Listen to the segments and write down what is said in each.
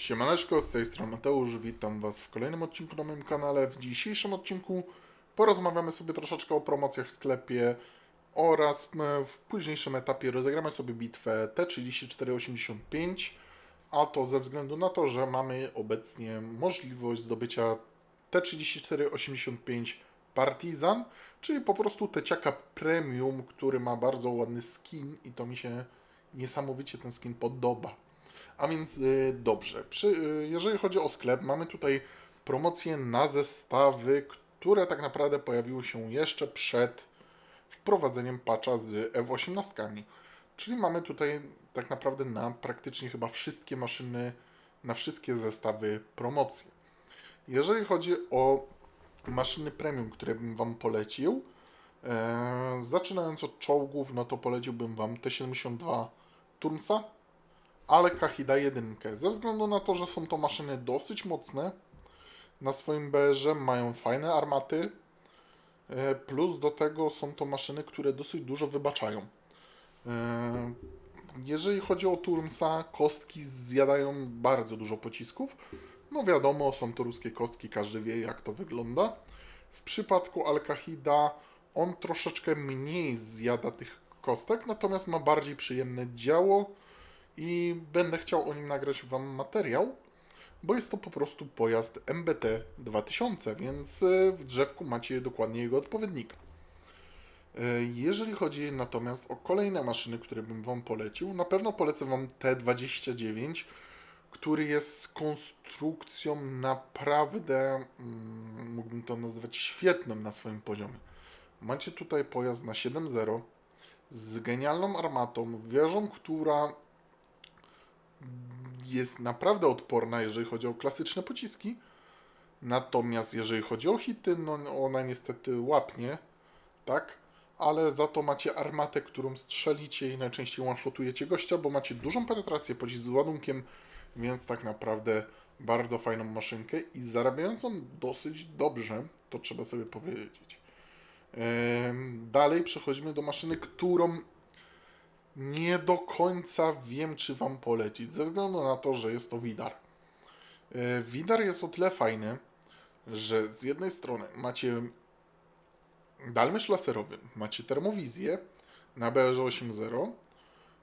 Siemaneczko, z tej strony Mateusz, witam Was w kolejnym odcinku na moim kanale. W dzisiejszym odcinku porozmawiamy sobie troszeczkę o promocjach w sklepie oraz e, w późniejszym etapie rozegramy sobie bitwę T3485, a to ze względu na to, że mamy obecnie możliwość zdobycia T3485 Partizan, czyli po prostu teciaka premium, który ma bardzo ładny skin i to mi się niesamowicie ten skin podoba. A więc y, dobrze. Przy, y, jeżeli chodzi o sklep, mamy tutaj promocje na zestawy, które tak naprawdę pojawiły się jeszcze przed wprowadzeniem patcha z F18. Czyli mamy tutaj tak naprawdę na praktycznie chyba wszystkie maszyny, na wszystkie zestawy promocje. Jeżeli chodzi o maszyny premium, które bym Wam polecił, e, zaczynając od czołgów, no to poleciłbym Wam T72 Turmsa, ale Kahida 1. Ze względu na to, że są to maszyny dosyć mocne, na swoim BR mają fajne armaty, e, plus do tego są to maszyny, które dosyć dużo wybaczają. E, Jeżeli chodzi o Turmsa, kostki zjadają bardzo dużo pocisków. No wiadomo, są to ruskie kostki, każdy wie jak to wygląda. W przypadku Al-Kahida on troszeczkę mniej zjada tych kostek, natomiast ma bardziej przyjemne działo i będę chciał o nim nagrać Wam materiał, bo jest to po prostu pojazd MBT 2000, więc e, w drzewku macie dokładnie jego odpowiednika. E, Jeżeli chodzi natomiast o kolejne maszyny, które bym Wam polecił, na pewno polecę Wam T29, który jest konstrukcją naprawdę, mm, mógłbym to nazwać świetną na swoim poziomie. Macie tutaj pojazd na 7.0 z genialną armatą, wieżą, która jest naprawdę odporna, jeżeli chodzi o klasyczne pociski. Natomiast jeżeli chodzi o hity, no ona niestety łapnie, tak? Ale za to macie armatę, którą strzelicie i najczęściej one-shotujecie gościa, bo macie dużą penetrację pocisk z ładunkiem, więc tak naprawdę bardzo fajną maszynkę i zarabiającą dosyć dobrze, to trzeba sobie powiedzieć. Dalej przechodzimy do maszyny, którą nie do końca wiem, czy Wam polecić, ze względu na to, że jest to Widar. E, Widar jest o tyle fajny, że z jednej strony macie dalmysz laserowy, macie termowizję na BR 8.0,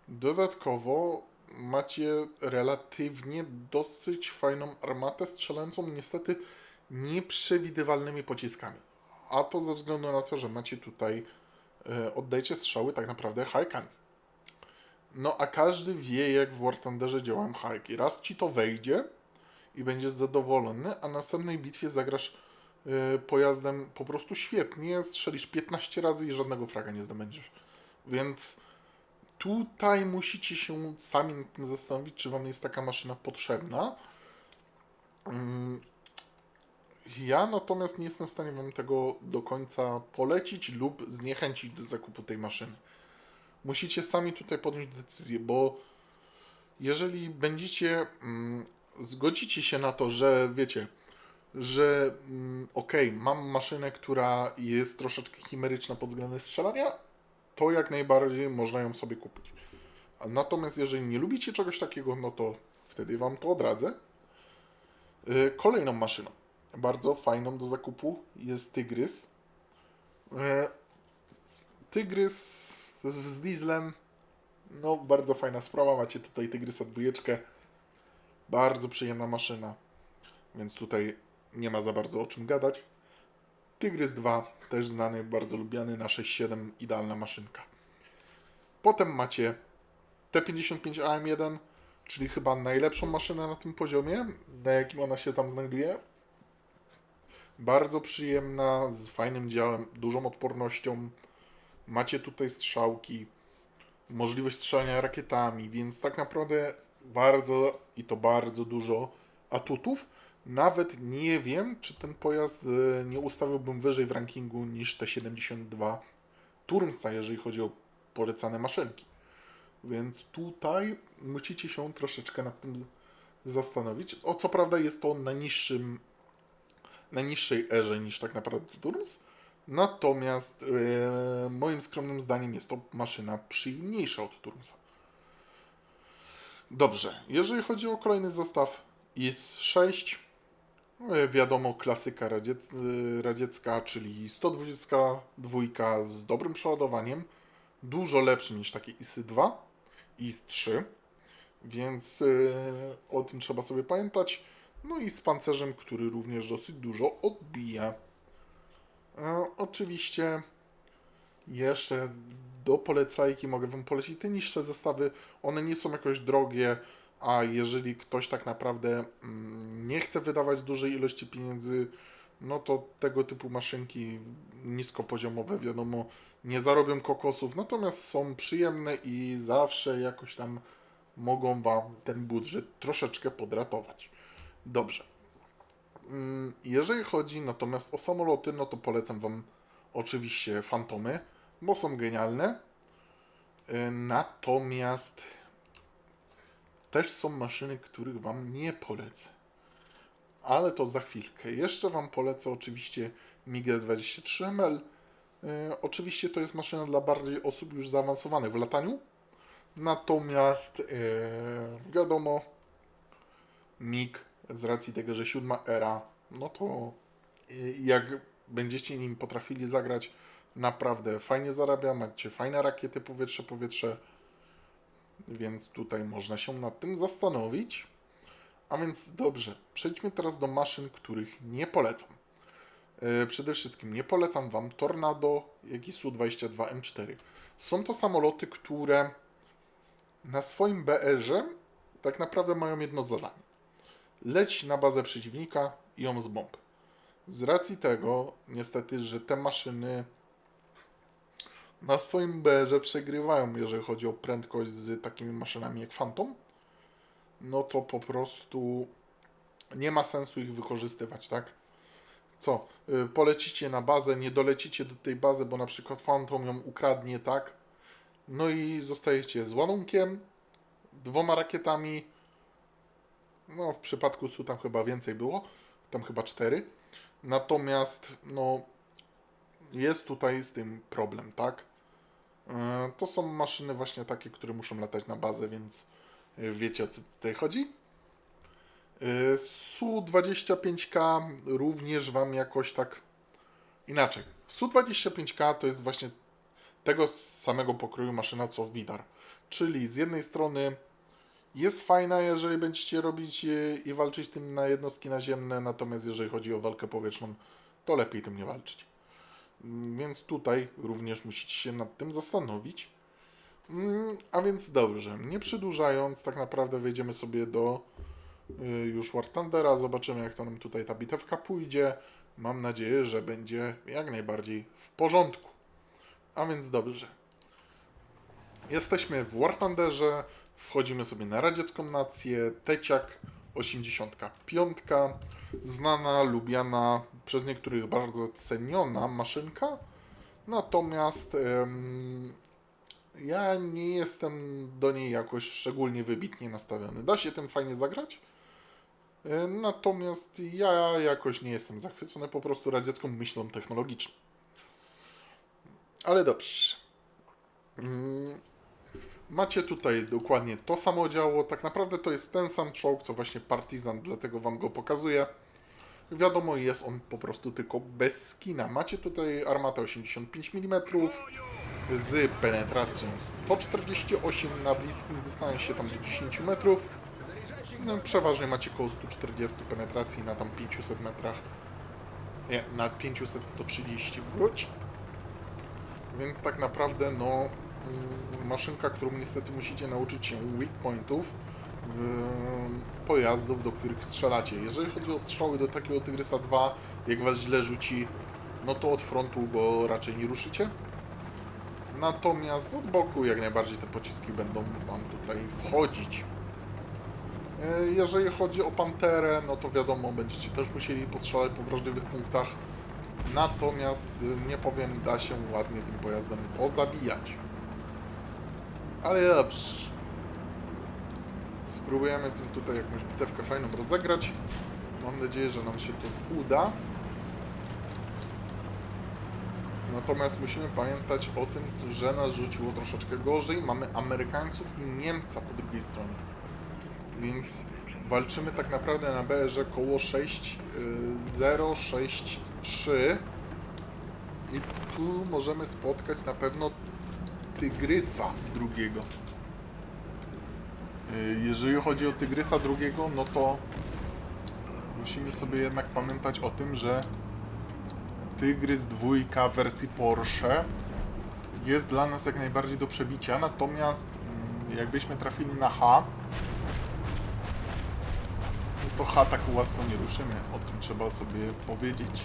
dodatkowo macie relatywnie dosyć fajną armatę strzelającą niestety nieprzewidywalnymi pociskami. A to ze względu na to, że macie tutaj e, oddajcie strzały tak naprawdę hajkami. No a każdy wie, jak w War Thunderze działają hajki. Raz ci to wejdzie i będziesz zadowolony, a na następnej bitwie zagrasz y, pojazdem po prostu świetnie, strzelisz 15 razy i żadnego fraga nie zdobędziesz. Więc tutaj musicie się sami nad tym zastanowić, czy wam jest taka maszyna potrzebna. Mm, Ja natomiast nie jestem w stanie wam tego do końca polecić lub zniechęcić do zakupu tej maszyny musicie sami tutaj podjąć decyzję, bo jeżeli będziecie, mm, zgodzicie się na to, że wiecie, że mm, okej, mam maszynę, która jest troszeczkę chimeryczna pod względem strzelania, to jak najbardziej można ją sobie kupić. Natomiast jeżeli nie lubicie czegoś takiego, no to wtedy Wam to odradzę. Yy, Kolejną maszyną, bardzo fajną do zakupu, jest Tygrys. Yy, Tygrys z, z dieslem, no bardzo fajna sprawa, macie tutaj Tygrysa dwójeczkę, bardzo przyjemna maszyna, więc tutaj nie ma za bardzo o czym gadać. Tygrys 2, też znany, bardzo lubiany na 6.7, idealna maszynka. Potem macie T55 AM1, czyli chyba najlepszą maszynę na tym poziomie, na jakim ona się tam znajduje. Bardzo przyjemna, z fajnym działem, dużą odpornością. Macie tutaj strzałki, możliwość strzelania rakietami, więc tak naprawdę bardzo i to bardzo dużo atutów. Nawet nie wiem, czy ten pojazd e, nie ustawiłbym wyżej w rankingu niż T72 Turmsa, jeżeli chodzi o polecane maszynki. Więc tutaj musicie się troszeczkę nad tym zastanowić. O co prawda jest to na niższym na niższej erze niż tak naprawdę Turms. Natomiast e, moim skromnym zdaniem jest to maszyna przyjemniejsza od Turmsa. Dobrze, jeżeli chodzi o kolejny zestaw IS-6. E, Wiadomo, klasyka radziec, e, radziecka, czyli 122 z dobrym przeładowaniem. Dużo lepszy niż takie ISy-2, IS-3. Więc e, o tym trzeba sobie pamiętać. No i z pancerzem, który również dosyć dużo odbija. E, oczywiście jeszcze do polecajki mogę Wam polecić te niższe zestawy. One nie są jakoś drogie, a jeżeli ktoś tak naprawdę mm, nie chce wydawać dużej ilości pieniędzy, no to tego typu maszynki niskopoziomowe, wiadomo, nie zarobią kokosów, natomiast są przyjemne i zawsze jakoś tam mogą Wam ten budżet troszeczkę podratować. Dobrze. Mm, Jeżeli chodzi natomiast o samoloty, no to polecam Wam oczywiście Fantomy, bo są genialne. Y, Natomiast też są maszyny, których Wam nie polecę. Ale to za chwilkę. Jeszcze Wam polecę oczywiście MiG 23ML. Y, Oczywiście to jest maszyna dla bardziej osób już zaawansowanych w lataniu. Natomiast y, wiadomo, MiG z racji tego, że siódma era, no to jak będziecie nim potrafili zagrać, naprawdę fajnie zarabia, macie fajne rakiety powietrze-powietrze, więc tutaj można się nad tym zastanowić. A więc dobrze, przejdźmy teraz do maszyn, których nie polecam. Yy, Przede wszystkim nie polecam Wam Tornado, jak i Su-22 M4. Są to samoloty, które na swoim BR-ze tak naprawdę mają jedno zadanie. Leć na bazę przeciwnika i ją z bomb. Z racji tego, niestety, że te maszyny na swoim BR-ze przegrywają, jeżeli chodzi o prędkość z takimi maszynami jak Phantom, no to po prostu nie ma sensu ich wykorzystywać, tak? Co? Y, Polecicie na bazę, nie dolecicie do tej bazy, bo na przykład Phantom ją ukradnie, tak? No i zostajecie z ładunkiem, dwoma rakietami. No, w przypadku Su tam chyba więcej było, tam chyba cztery. Natomiast, no, jest tutaj z tym problem, tak? E, To są maszyny właśnie takie, które muszą latać na bazę, więc e, wiecie o co tutaj chodzi. E, Su-25K również Wam jakoś tak inaczej. Su-25K to jest właśnie tego samego pokroju maszyna co Widar. Czyli z jednej strony jest fajna, jeżeli będziecie robić e, i walczyć tym na jednostki naziemne, natomiast jeżeli chodzi o walkę powietrzną, to lepiej tym nie walczyć. Mm, Więc tutaj również musicie się nad tym zastanowić. Mm, A więc dobrze, nie przedłużając, tak naprawdę wejdziemy sobie do y, już War Thundera, zobaczymy jak to nam tutaj ta bitewka pójdzie. Mam nadzieję, że będzie jak najbardziej w porządku. A więc dobrze. Jesteśmy w War Thunderze, wchodzimy sobie na radziecką nację, Teciak 85, znana, lubiana, przez niektórych bardzo ceniona maszynka, natomiast ja nie jestem do niej jakoś szczególnie wybitnie nastawiony. Da się tym fajnie zagrać, e, natomiast ja jakoś nie jestem zachwycony po prostu radziecką myślą technologiczną. Ale dobrze. Macie tutaj dokładnie to samo działo. Tak naprawdę to jest ten sam czołg, co właśnie Partizan, dlatego Wam go pokazuję. Wiadomo, jest on po prostu tylko bez skina. Macie tutaj armatę 85 mm z penetracją 148 na bliskim dystansie, tam do 10 metrów. No, przeważnie macie około 140 penetracji na tam 500 metrach. Nie, na 500-130 wróć. Więc tak naprawdę, no, maszynka, którą niestety musicie nauczyć się weak pointów pojazdów, do których strzelacie. Jeżeli chodzi o strzały do takiego Tygrysa 2, jak was źle rzuci, no to od frontu go raczej nie ruszycie. Natomiast od boku jak najbardziej te pociski będą wam tutaj wchodzić. E, Jeżeli chodzi o Panterę, no to wiadomo, będziecie też musieli postrzelać po wrażliwych punktach. Natomiast y, nie powiem, da się ładnie tym pojazdem pozabijać. Ale dobrze. Spróbujemy tym tutaj jakąś bitewkę fajną rozegrać. Mam nadzieję, że nam się to uda. Natomiast musimy pamiętać o tym, że nas rzuciło troszeczkę gorzej. Mamy Amerykańców i Niemca po drugiej stronie. Więc walczymy tak naprawdę na BR koło 6, y, 063 i tu możemy spotkać na pewno Tygrysa drugiego. Y, Jeżeli chodzi o Tygrysa drugiego, no to musimy sobie jednak pamiętać o tym, że Tygrys dwójka wersji Porsche jest dla nas jak najbardziej do przebicia, natomiast mm, jakbyśmy trafili na H, no to H tak łatwo nie ruszymy, o tym trzeba sobie powiedzieć.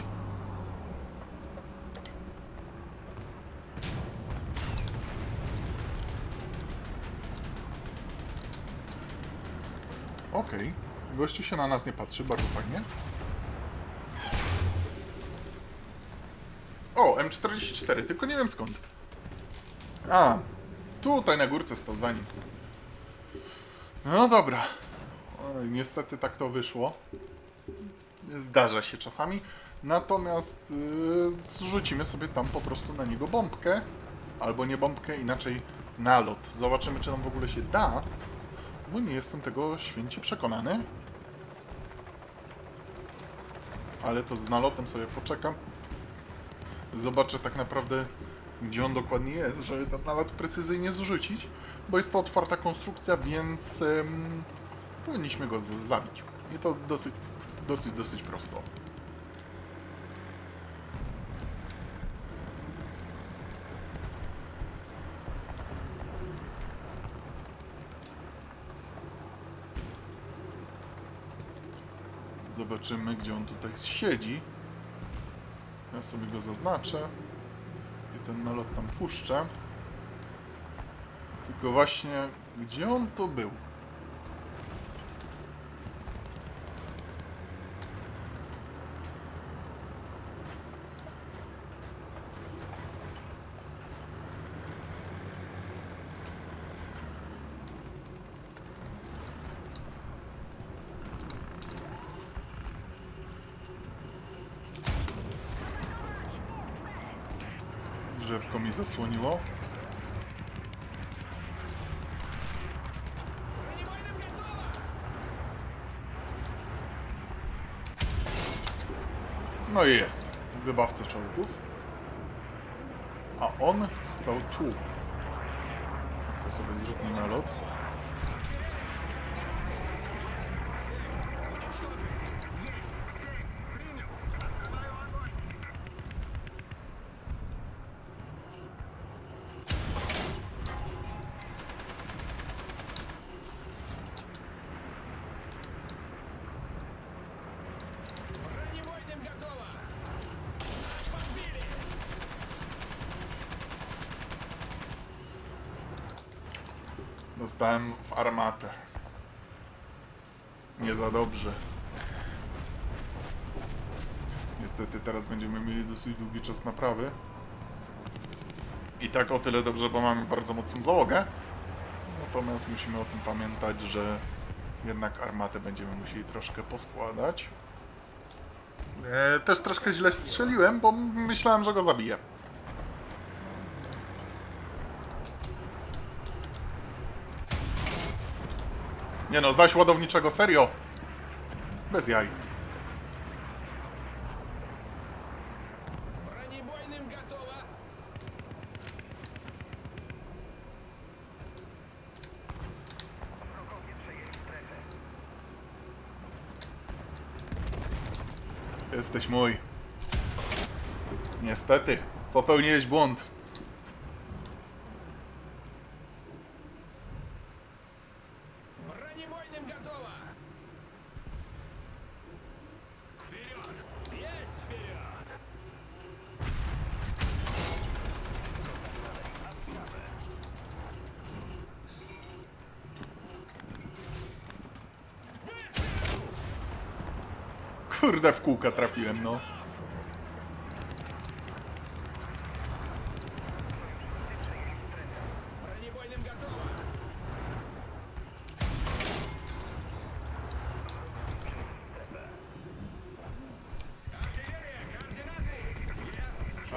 Okej, gościu się na nas nie patrzy, bardzo fajnie. O, M44, tylko nie wiem skąd. A, tutaj na górce stał za nim. No dobra. Oj, niestety tak to wyszło. Zdarza się czasami. Natomiast yy, zrzucimy sobie tam po prostu na niego bombkę. Albo nie bombkę, inaczej nalot. Zobaczymy, czy nam w ogóle się da. Bo nie jestem tego święcie przekonany. Ale to z nalotem sobie poczekam. Zobaczę tak naprawdę, gdzie on dokładnie jest, żeby tam nawet precyzyjnie zrzucić. Bo jest to otwarta konstrukcja, więc em, powinniśmy go zabić. I to dosyć, dosyć, dosyć prosto. Zobaczymy, gdzie on tutaj siedzi. Ja sobie go zaznaczę i ten nalot tam puszczę. Tylko właśnie, gdzie on to był? Drzewko mi zasłoniło. No i jest. Wybawca czołgów. A on stał tu. To sobie zróbmy nalot. Dostałem w armatę. Nie za dobrze. Niestety teraz będziemy mieli dosyć długi czas naprawy. I tak o tyle dobrze, bo mamy bardzo mocną załogę. Natomiast musimy o tym pamiętać, że jednak armatę będziemy musieli troszkę poskładać. E, też troszkę źle strzeliłem, bo myślałem, że go zabiję. Nie no, zaś ładowniczego, serio. Bez jaj. Jesteś mój. Niestety, popełniłeś błąd. Kurde, w kółka trafiłem, no.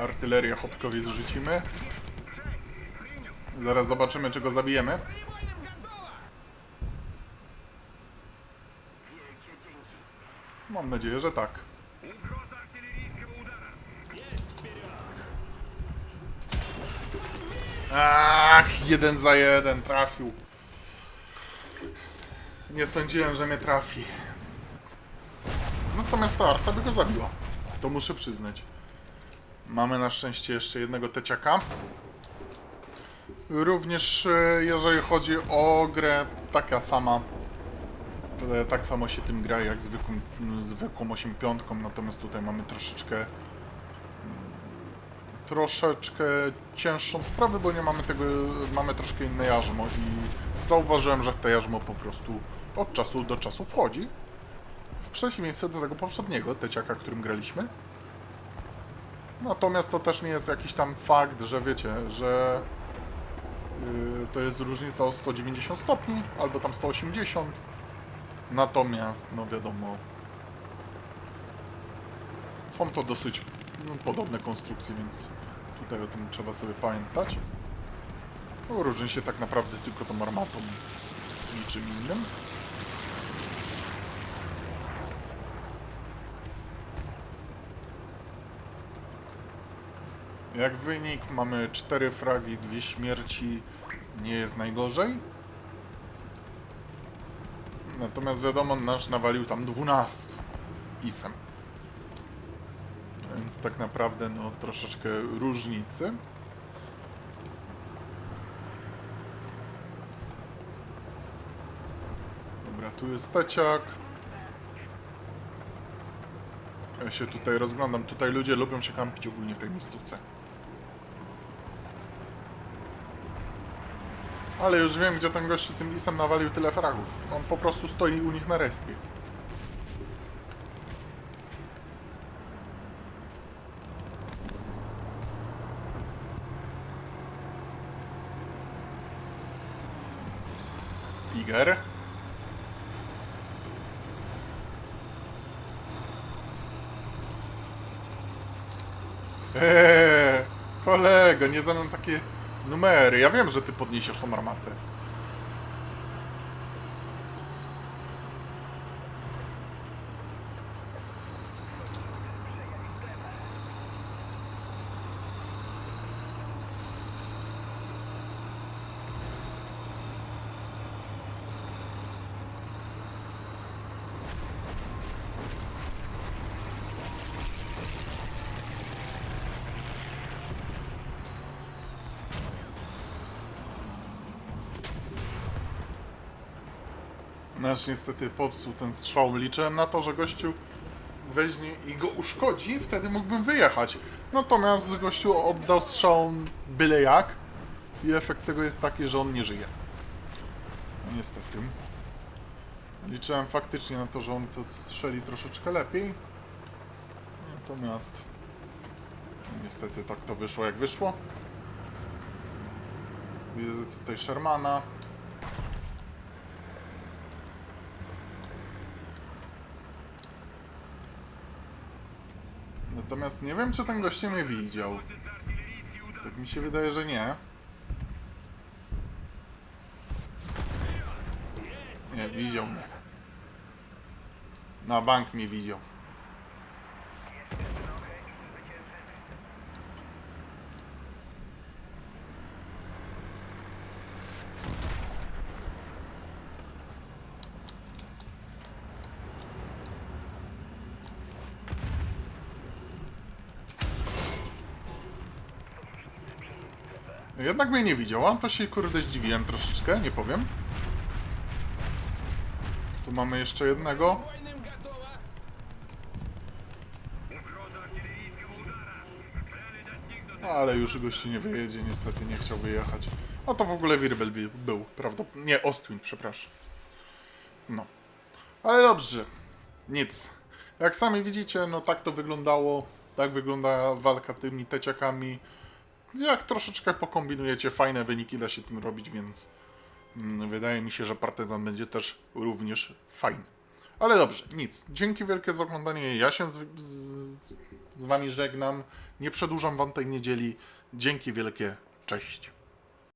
Artylerię Hopkowi zrzucimy. Zaraz zobaczymy, czego zabijemy. Mam nadzieję, że tak. Ach, jeden za jeden trafił. Nie sądziłem, że mnie trafi. Natomiast ta arta by go zabiła. To muszę przyznać. Mamy na szczęście jeszcze jednego teciaka. Również e, jeżeli chodzi o grę, taka sama E, Tak samo się tym gra jak zwykłym, zwykłą 8.5, natomiast tutaj mamy troszeczkę troszeczkę cięższą sprawę, bo nie mamy tego, mamy troszkę inne jarzmo i zauważyłem, że w te jarzmo po prostu od czasu do czasu wchodzi. W przeciwieństwie do tego poprzedniego teciaka, którym graliśmy. Natomiast to też nie jest jakiś tam fakt, że wiecie, że yy, to jest różnica o 190 stopni albo tam 180. Natomiast, no wiadomo, są to dosyć no, podobne konstrukcje, więc tutaj o tym trzeba sobie pamiętać. No, różni się tak naprawdę tylko tą armatą, niczym innym. Jak wynik mamy 4 fragi, 2 śmierci, nie jest najgorzej. Natomiast wiadomo, nasz nawalił tam 12 isem. Więc tak naprawdę no troszeczkę różnicy. Dobra, tu jest steciak. Ja się tutaj rozglądam. Tutaj ludzie lubią się kampić ogólnie w tej miejscówce. Ale już wiem, gdzie ten gościu tym lisem nawalił tyle fragów. On po prostu stoi u nich na respie. Tiger. Eee, kolego, nie znam takie numery. Ja wiem, że ty podniesiesz tą armatę. Niestety popsuł ten strzał. Liczyłem na to, że gościu weźmie i go uszkodzi, wtedy mógłbym wyjechać. Natomiast gościu oddał strzał byle jak i efekt tego jest taki, że on nie żyje. No, niestety. Liczyłem faktycznie na to, że on to strzeli troszeczkę lepiej. Natomiast niestety tak to wyszło jak wyszło. Widzę tutaj Shermana. Natomiast nie wiem, czy ten goście mnie widział. Tak mi się wydaje, że nie. Nie, widział mnie. Na bank mnie widział. Jednak mnie nie widziała, to się kurde zdziwiłem troszeczkę, nie powiem. Tu mamy jeszcze jednego. Ale już gości nie wyjedzie, niestety nie chciał wyjechać. A to w ogóle Wirbel był, prawda? Nie, Ostwin, przepraszam. No. Ale dobrze. Nic. Jak sami widzicie, no tak to wyglądało. Tak wygląda walka tymi teciakami. Jak troszeczkę pokombinujecie, fajne wyniki da się tym robić, więc mm, wydaje mi się, że partyzan będzie też również fajny. Ale dobrze, nic. Dzięki wielkie za oglądanie. Ja się z, z, z wami żegnam. Nie przedłużam wam tej niedzieli. Dzięki wielkie. Cześć.